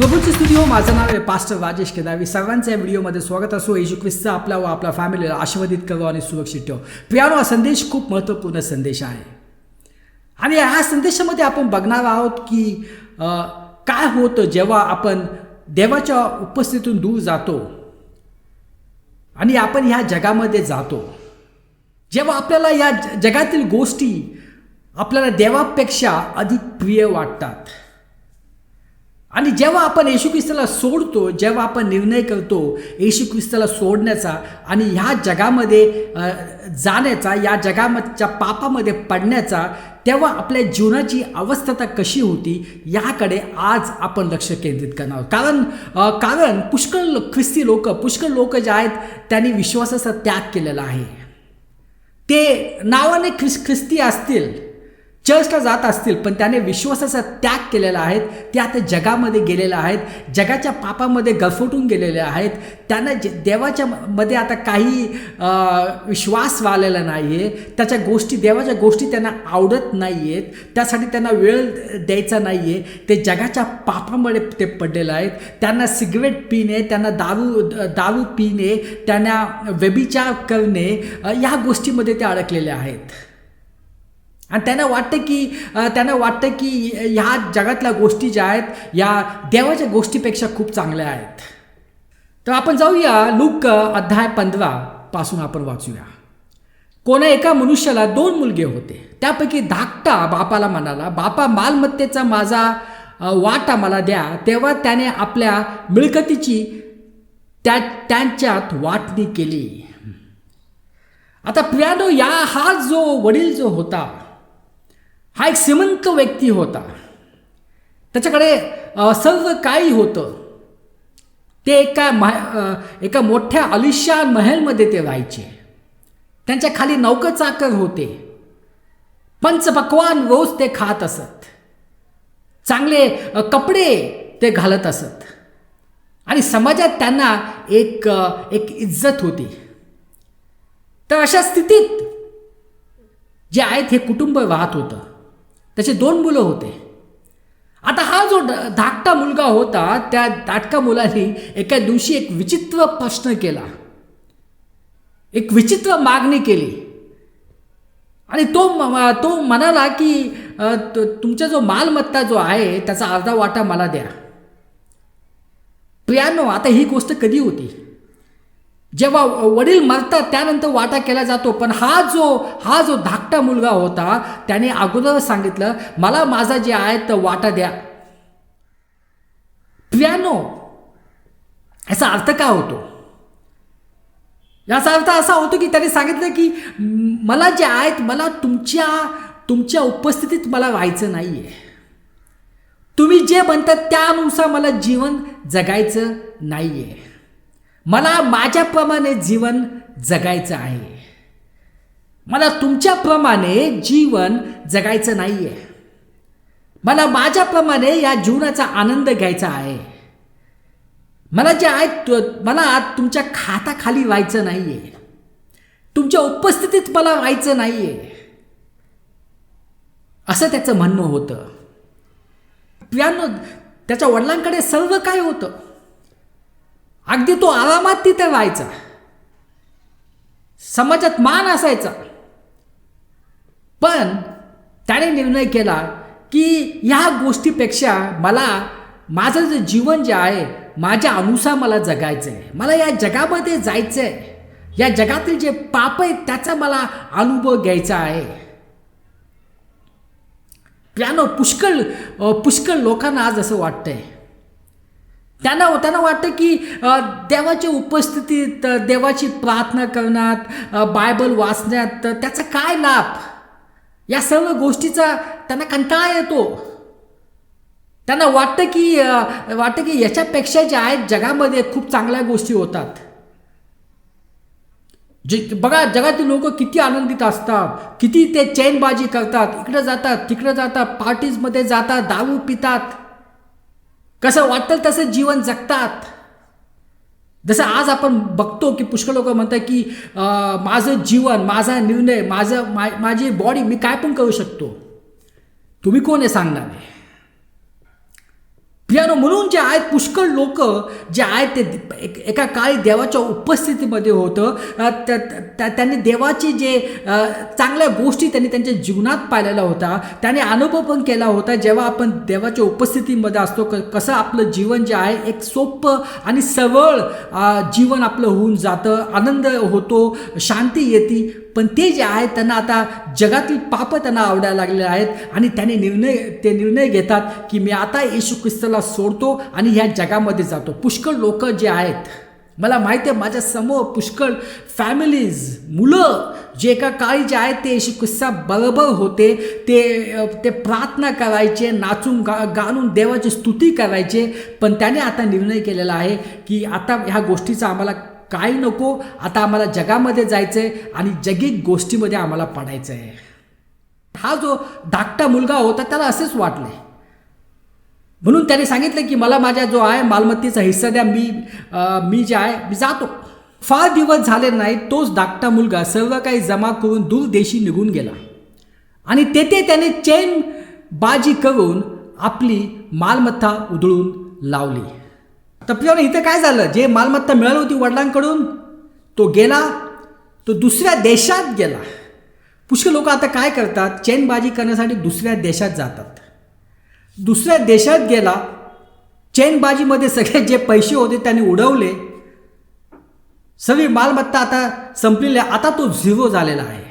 प्रभूचे studio माझं नाव आहे pastor Rajesh केदावी सर्वांचं या व्हिडिओमध्ये स्वागत असो. येशू ख्रिस्त आपला व आपल्या फॅमिलीला आशीर्वादित करो आणि सुरक्षित ठेव. प्रियानो हा संदेश खूप महत्त्वपूर्ण संदेश आहे. आणि ह्या संदेशामध्ये आपण बघणार आहोत की काय होतं जेव्हा आपण देवाच्या उपस्थितीतून दूर जातो आणि आपण ह्या जगामध्ये जातो. जेव्हा आपल्याला या ज- जगातील गोष्टी आपल्याला देवापेक्षा अधिक प्रिय वाटतात. आणि जेव्हा आपण येशू ख्रिस्ताला सोडतो जेव्हा आपण निर्णय करतो येशू ख्रिस्ताला सोडण्याचा आणि ह्या जगामध्ये जाण्याचा या जगामच्या पापामध्ये पडण्याचा तेव्हा आपल्या जीवनाची अवस्था कशी होती याकडे आज आपण लक्ष केंद्रित करणार कारण कारण पुष्कळ ख्रिस्ती लोक पुष्कळ लोक जे आहेत त्यांनी विश्वासाचा त्याग केलेला आहे. ते नावाने ख्रिस ख्रिस्ती असतील चर्चला जात असतील पण त्याने विश्वासाचा त्याग केलेला आहेत ते आता जगामध्ये गेलेले आहेत जगाच्या पापामध्ये गरफटून गेलेले आहेत त्यांना जे देवाच्या मध्ये आता काही विश्वास वाढलेला नाही आहे त्याच्या गोष्टी देवाच्या गोष्टी त्यांना आवडत नाही आहेत त्यासाठी त्यांना वेळ द्यायचा नाही आहे ते जगाच्या पापामध्ये ते पडलेलं आहेत त्यांना सिगरेट पिणे त्यांना दारू दारू पिणे त्यांना व्यभिचार करणे या गोष्टीमध्ये ते अडकलेले आहेत. आणि त्यांना वाटतं की त्यांना वाटतं की ह्या जगातल्या गोष्टी ज्या आहेत या देवाच्या गोष्टीपेक्षा खूप चांगल्या आहेत. तर आपण जाऊया लूक अध्याय पंधरा पासून आपण वाचूया. कोणा एका मनुष्याला दोन मुलगे होते. त्यापैकी धाकटा बापाला म्हणाला बापा मालमत्तेचा माझा वाटा मला द्या. तेव्हा त्याने आपल्या मिळकतीची त्या त्यांच्यात वाटणी केली. आता प्रियानो या हा जो वडील जो होता हा एक श्रीमंत व्यक्ती होता. त्याच्याकडे सर्व काही होतं. ते एका मह एका मोठ्या अलिशान महलमध्ये ते राहायचे. त्यांच्या खाली नौकर चाकर होते. पंचपक्वान रोज ते खात असत. चांगले कपडे ते घालत असत. आणि समाजात त्यांना एक एक इज्जत होती. तर अशा स्थितीत जे आहेत हे कुटुंब वाहत होतं. त्याचे दोन मुलं होते. आता हा जो धाकटा मुलगा होता त्या धाटका मुलाने एका दिवशी एक विचित्र प्रश्न केला. एक विचित्र मागणी केली. आणि तो तो म्हणाला की तुमचा जो मालमत्ता जो आहे त्याचा अर्धा वाटा मला द्या. प्रियानो आता ही गोष्ट कधी होती? जेव्हा वडील मरतात त्यानंतर वाटा केला जातो. पण हा जो हा जो धाकटा मुलगा होता त्याने अगोदर सांगितलं मला माझा जे आहे तो वाटा द्या. प्रियानो याचा अर्थ काय होतो? याचा अर्थ असा होतो की त्याने सांगितलं की मला जे आहेत मला तुमच्या तुमच्या उपस्थितीत मला व्हायचं नाही आहे तुम्ही जे म्हणतात त्यानुसार मला जीवन जगायचं नाही आहे मला माझ्याप्रमाणे जीवन जगायचं आहे. मला तुमच्याप्रमाणे जीवन जगायचं नाही आहे मला माझ्याप्रमाणे या जीवनाचा आनंद घ्यायचा आहे. मला जे आहे मला तुमच्या खाताखाली व्हायचं नाही आहे तुमच्या उपस्थितीत मला व्हायचं नाही आहे असं त्याचं म्हणणं होतं. प्रियानो त्याच्या वडिलांकडे सर्व काय होतं? अगदी तो आरामात तिथे राहायचा समाजात मान असायचा. पण त्याने निर्णय केला की ह्या गोष्टीपेक्षा मला माझं जे जीवन जे आहे माझ्या अनुसार मला जगायचं आहे मला या जगामध्ये जायचं आहे या जगातील जे पाप आहे त्याचा मला अनुभव घ्यायचा आहे. प्यानो पुष्कळ पुष्कळ लोकांना आज असं वाटतंय. त्यांना त्यांना वाटतं की देवाच्या उपस्थितीत देवाची प्रार्थना करण्यात बायबल वाचण्यात त्याचा काय लाभ? या सर्व गोष्टीचा त्यांना कंटाळा येतो. त्यांना वाटतं की वाटतं की याच्यापेक्षा जे आहेत जगामध्ये खूप चांगल्या गोष्टी होतात. जे बघा जगातील लोक किती आनंदित असतात किती ते चैनबाजी करतात इकडे जातात तिकडे जातात पार्टीजमध्ये जातात दारू पितात. कसं वाटेल तसं जीवन जगतात. जसं आज आपण बघतो की पुष्कळ लोक म्हणतात की माझं जीवन माझा निर्णय माझं मा माझी बॉडी मी काय पण करू शकतो. तुम्ही कोण आहे सांगणार? पियानो म्हणून जे आहेत पुष्कळ लोक जे आहेत ते एक- एका काळी देवाच्या उपस्थितीमध्ये होतं. त्या- त्या- त्यांनी देवाची जे चांगल्या गोष्टी त्यांनी त्यांच्या जीवनात पाहिलेल्या होता त्याने अनुभव पण केला होता जेव्हा आपण देवाच्या उपस्थितीमध्ये असतो क कसं आपलं जीवन जे आहे एक सोपं आणि सरळ जीवन आपलं होऊन जातं. आनंद होतो शांती येते. पण ते जे आहेत त्यांना आता जगातील पापं त्यांना आवडायला लागलेले आहेत आणि त्याने निर्णय ते निर्णय घेतात की मी आता येशू ख्रिस्ताला सोडतो आणि ह्या जगामध्ये जातो. पुष्कळ लोक जे आहेत मला माहिती आहे माझ्यासमोर पुष्कळ फॅमिलीज मुलं जे एका काळी जे आहेत ते येशू ख्रिस्ता बरोबर होते. ते ते प्रार्थना करायचे नाचून गा गाणून देवाची स्तुती करायचे. पण त्याने आता निर्णय केलेला आहे की आता ह्या गोष्टीचा आम्हाला काही नको. आता आम्हाला जगामध्ये जायचं आहे आणि जगिक गोष्टीमध्ये आम्हाला पडायचं आहे हा जो धाकटा मुलगा होता त्याला असेच वाटले. म्हणून त्याने सांगितलं की मला माझ्या जो आहे मालमत्तेचा हिस्सा द्या. मी मी जे आहे मी जातो. फार दिवस झाले नाही तोच धाकटा मुलगा सर्व काही जमा करून दूरदेशी निघून गेला. आणि तेथे त्याने चैन बाजी करून आपली मालमत्ता उधळून लावली. तर प्रियानो इथं काय झालं? जे मालमत्ता मिळाली होती वडिलांकडून तो गेला तो दुसऱ्या देशात गेला. पुष्कळ लोक आता काय करतात? चैनबाजी करण्यासाठी दुसऱ्या देशात जातात. दुसऱ्या देशात गेला चैनबाजीमध्ये सगळे जे पैसे होते त्यांनी उडवले. सगळी मालमत्ता आता संपलेली आहे. आता तो झिरो झालेला आहे.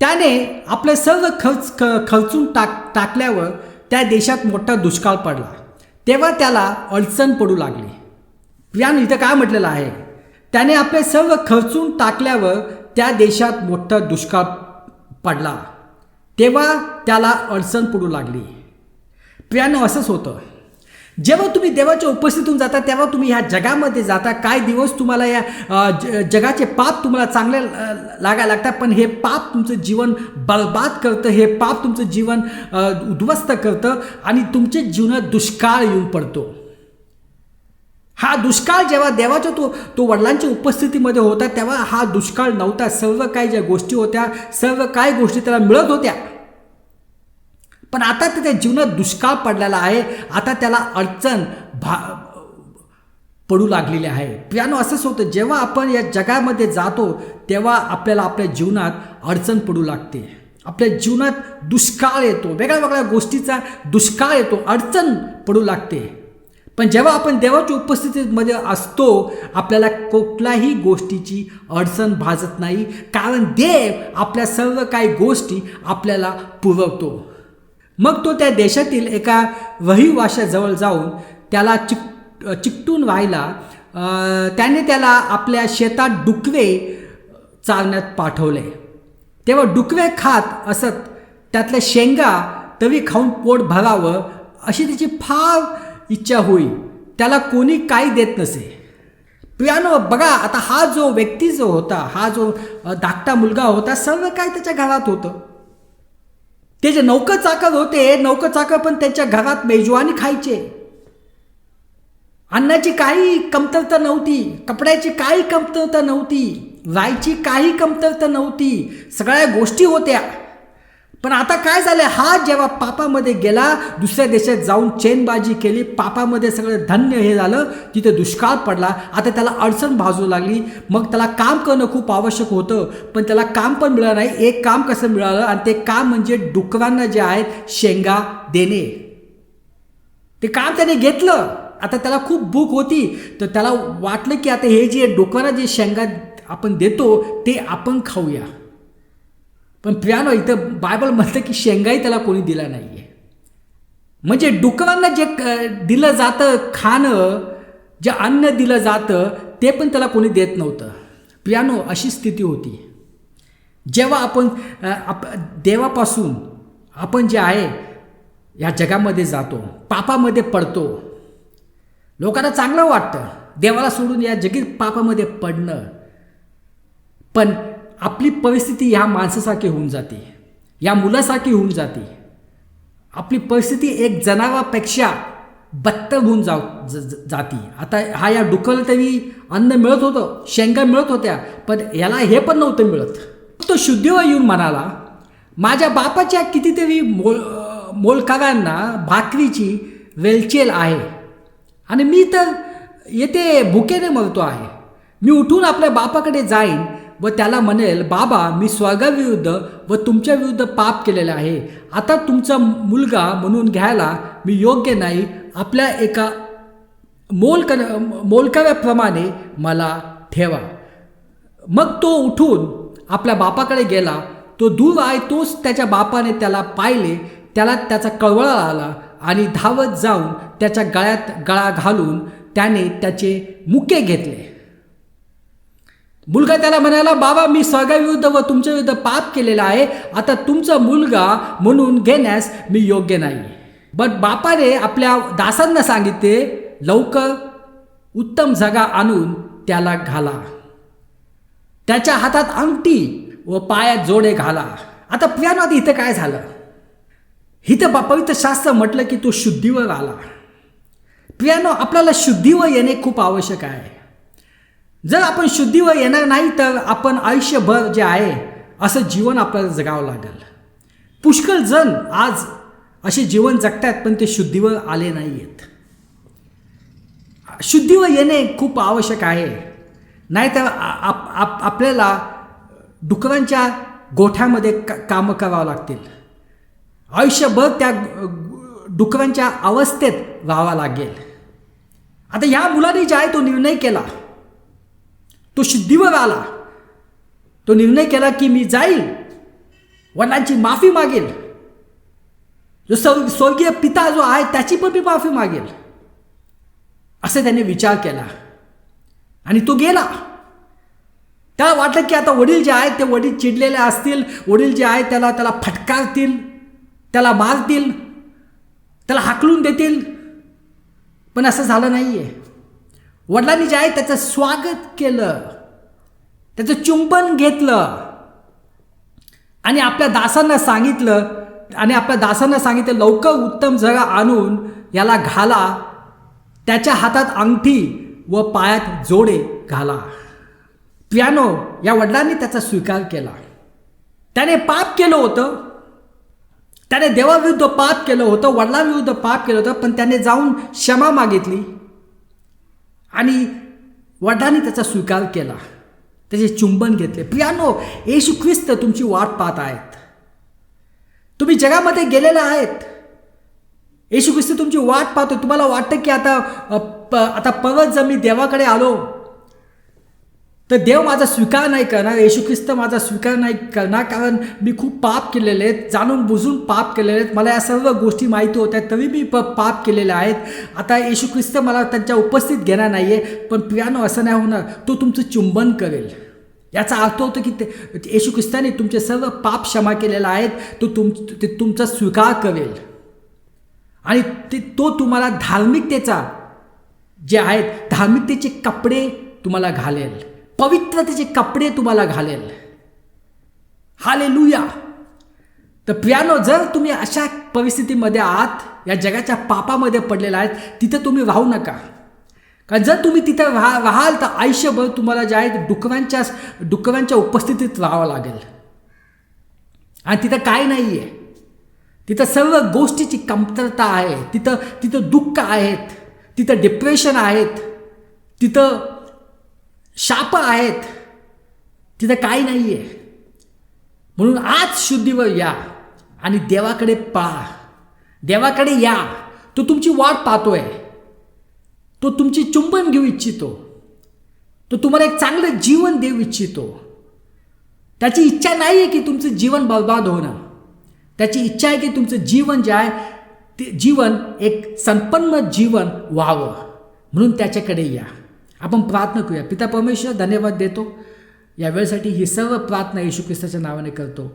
त्याने आपले सर्व खर्च ख खर्चून टाक टाकल्यावर त्या देशात मोठा दुष्काळ पडला. तेव्हा त्याला अडचण पडू लागली. प्रियान इथं काय म्हटलेलं आहे? त्याने आपले सर्व खर्चून टाकल्यावर त्या देशात मोठा दुष्काळ पडला. तेव्हा त्याला अडचण पडू लागली. प्रियानं असंच होतं. जेव्हा तुम्ही देवाच्या उपस्थितीतून जाता तेव्हा तुम्ही ह्या जगामध्ये जाता. काय दिवस तुम्हाला या ज- जगाचे पाप तुम्हाला चांगले लागायला लागतात पण हे पाप तुमचं जीवन बर्बाद करतं हे पाप तुमचं जीवन उद्ध्वस्त करतं आणि तुमच्या जीवनात दुष्काळ येऊन पडतो. हा दुष्काळ जेव्हा देवाच्या तो तो वडिलांच्या उपस्थितीमध्ये होता तेव्हा हा दुष्काळ नव्हता. सर्व काही ज्या गोष्टी होत्या सर्व काय गोष्टी त्याला मिळत होत्या. पण आता त्याच्या जीवनात दुष्काळ पडलेला आहे. आता त्याला अडचण भा पडू लागलेली आहे. पियानो असंच होतं. जेव्हा आपण या जगामध्ये जातो तेव्हा आपल्याला आपल्या जीवनात अडचण पडू लागते. आपल्या जीवनात दुष्काळ येतो. वेगळ्या वेगळ्या गोष्टीचा दुष्काळ येतो. अडचण पडू लागते. पण जेव्हा आपण देवाच्या उपस्थितीमध्ये असतो आपल्याला कुठल्याही गोष्टीची अडचण भाजत नाही. कारण देव आपल्या सर्व काही गोष्टी आपल्याला पुरवतो. मग तो त्या देशातील एका रहिवाशाजवळ जाऊन त्याला चिक चिकटून व्हायला त्याने त्याला आपल्या शेतात डुकवे चालण्यात पाठवले. तेव्हा डुकवे खात असत त्यातल्या शेंगा तवी खाऊन पोट भरावं अशी त्याची फार इच्छा होई. त्याला कोणी काही देत नसे. प्रियानो बघा आता हा जो व्यक्ती जो होता हा जो धाकटा मुलगा होता सर्व काय त्याच्या घरात होतं. ते जे नौकर चाकर होते नौकर चाकर पण त्यांच्या घरात मेजवानी खायचे. अन्नाची काही कमतरता नव्हती कपड्याची काही कमतरता नव्हती रायची काही कमतरता नव्हती सगळ्या गोष्टी होत्या. पण आता काय झालं हा जेव्हा पापामध्ये गेला दुसऱ्या देशात जाऊन चेनबाजी केली पापामध्ये सगळं धन्य हे झालं तिथे दुष्काळ पडला. आता त्याला अडचण भाजू लागली. मग त्याला काम करणं खूप आवश्यक होतं पण त्याला काम पण मिळालं नाही. एक काम कसं मिळालं? आणि ते काम म्हणजे डुकरांना जे आहेत शेंगा देणे. ते काम त्याने घेतलं. आता त्याला खूप भूक होती. तर त्याला वाटलं की आता हे जे डोकरांना जे शेंगा आपण देतो ते आपण खाऊया. पण प्रियानो इथं बायबल म्हणतं की शेंगाही त्याला कोणी दिला नाही आहे म्हणजे डुकरांना जे क- दिलं जातं खाणं जे अन्न दिलं जातं ते पण त्याला कोणी देत नव्हतं. प्रियानो अशी स्थिती होती. जेव्हा आपण आप देवापासून आपण जे आहे या जगामध्ये जातो पापामध्ये पडतो. लोकांना चांगलं वाटतं देवाला सोडून या जगीत पापामध्ये पडणं. पण आपली परिस्थिती ह्या माणसासारखी होऊन जाते. या मुलासारखी होऊन जाते. आपली परिस्थिती एक जनावरापेक्षा बत्तर होऊन जाऊ ज- ज- जाती. आता हा या डुकरला तरी अन्न मिळत होतं शेंगा मिळत होत्या पण याला हे पण नव्हतं मिळत. तो शुद्धीवर येऊन म्हणाला माझ्या बापाच्या कितीतरी मोल मोलकारांना भाकरीची वेलचेल आहे. आणि मी तर येथे भुकेने मरतो आहे. मी उठून आपल्या बापाकडे जाईन व त्याला म्हणेल बाबा मी स्वर्गाविरुद्ध व तुमच्या विरुद्ध पाप केलेले आहे. आता तुमचा मुलगा म्हणून घ्यायला मी योग्य नाही. आपल्या एका मोल कर मोलकव्याप्रमाणे मला ठेवा. मग तो उठून आपल्या बापाकडे गेला. तो दूर आहे तोच त्याच्या बापाने त्याला पाहिले. त्याला त्याचा कळवळा आला आणि धावत जाऊन त्याच्या गळ्यात गळा घालून त्याने त्याचे मुके घेतले. मुलगा त्याला म्हणाला बाबा मी स्वर्गाविरुद्ध व तुमच्या विरुद्ध पाप केलेला आहे. आता तुमचा मुलगा म्हणून घेण्यास मी योग्य नाही बट बापाने आपल्या दासांना सांगितले लवकर उत्तम जगा आणून त्याला घाला. त्याच्या हातात अंगठी व पायात जोडे घाला. आता प्रियानो इथं काय झालं? इथं पवित्र शास्त्र म्हटलं की तो शुद्धीवर आला. प्रियानो आपल्याला शुद्धीवर येणे खूप आवश्यक आहे. जर आपण शुद्धीवर येणार नाही तर आपण आयुष्यभर जे आहे असं जीवन आपल्याला जगावं लागेल. पुष्कळ जण आज असे जीवन जगतात पण ते शुद्धीवर आले नाही आहेत शुद्धीवर येणे खूप आवश्यक आहे. नाहीतर आप आप आपल्याला डुकरांच्या गोठ्यामध्ये का कामं करावं लागतील. आयुष्यभर त्या डुकरांच्या अवस्थेत राहावं लागेल. आता ह्या मुलाने जे आहे तो निर्णय केला. तो सिद्धीवर आला. तो निर्णय केला की मी जाईल. वडिलांची माफी मागेल. जो स्व स्वर्गीय पिता जो आहे त्याची पण मी माफी मागेल. असे त्याने विचार केला. आणि तो गेला. त्याला वाटलं की आता वडील जे आहेत ते वडील चिडलेले असतील. वडील जे आहेत त्याला त्याला फटकारतील. त्याला मारतील. त्याला हाकलून देतील. पण असं झालं नाही आहे वडिलांनी जे आहे त्याचं स्वागत केलं त्याचं चुंबन घेतलं. आणि आपल्या दासांना सांगितलं आणि आपल्या दासांना सांगितलं लवकर उत्तम जगा आणून याला घाला त्याच्या हातात अंगठी व पायात जोडे घाला. पियानो या वडिलांनी त्याचा स्वीकार केला. त्याने पाप केलं होतं. त्याने देवाविरुद्ध पाप केलं होतं वडिलांविरुद्ध पाप केलं होतं पण त्याने जाऊन क्षमा मागितली. आणि वडिलांनी त्याचा स्वीकार केला. त्याचे चुंबन घेतले. प्रियानो येशू ख्रिस्त तुमची वाट पाहत आहेत. तुम्ही जगामध्ये गेलेले आहेत. येशू ख्रिस्त तुमची वाट पाहतो तुम्हाला वाटतं की आता प आता परत जर मी देवाकडे आलो तर देव माझा स्वीकार नाही करणार येशू ख्रिस्त माझा स्वीकार नाही करणार कारण मी खूप पाप केलेले आहेत जाणून बुजून पाप केलेले आहेत. मला या सर्व गोष्टी माहिती होत्या तरी मी प पाप केलेले आहेत. आता येशू ख्रिस्त मला त्यांच्या उपस्थित घेणार नाही आहे पण प्रियानो असं नाही होणार. तो तुमचं चुंबन करेल. याचा अर्थ होतो की ते येशू ख्रिस्ताने तुमचे सर्व पाप क्षमा केलेले आहेत तो तुम ते तुमचा स्वीकार करेल. आणि ते तो तुम्हाला धार्मिकतेचा जे आहेत धार्मिकतेचे कपडे तुम्हाला घालेल. पवित्रतेचे कपडे तुम्हाला घालेल. हाले लुया तर प्रियानो जर तुम्ही अशा परिस्थितीमध्ये आहात या जगाच्या पापामध्ये पडलेला आहेत तिथं तुम्ही राहू नका. कारण जर तुम्ही तिथं राहा राहाल तर आयुष्यभर तुम्हाला जे आहे डुकरांच्या डुकरांच्या उपस्थितीत राहावं लागेल. आणि तिथं काय नाही आहे तिथं सर्व गोष्टीची कमतरता आहे. तिथं तिथं दुःख आहेत. तिथं डिप्रेशन आहेत. तिथं शाप आहेत. तिथं काही नाही आहे म्हणून आज शुद्धीवर या आणि देवाकडे पहा. देवाकडे या. तो तुमची वाट पाहतोय. तो तुमची चुंबन घेऊ इच्छितो. तो तुम्हाला एक चांगलं जीवन देऊ इच्छितो. त्याची इच्छा नाही आहे की तुमचं जीवन बर्बाद होणं त्याची इच्छा आहे की तुमचं जीवन जे आहे ते जीवन एक संपन्न जीवन व्हावं. म्हणून त्याच्याकडे या. आपण प्रार्थना करूया. पिता परमेश्वर धन्यवाद देतो. या वेळेसाठी ही सर्व प्रार्थना येशू ख्रिस्ताच्या नावाने करतो.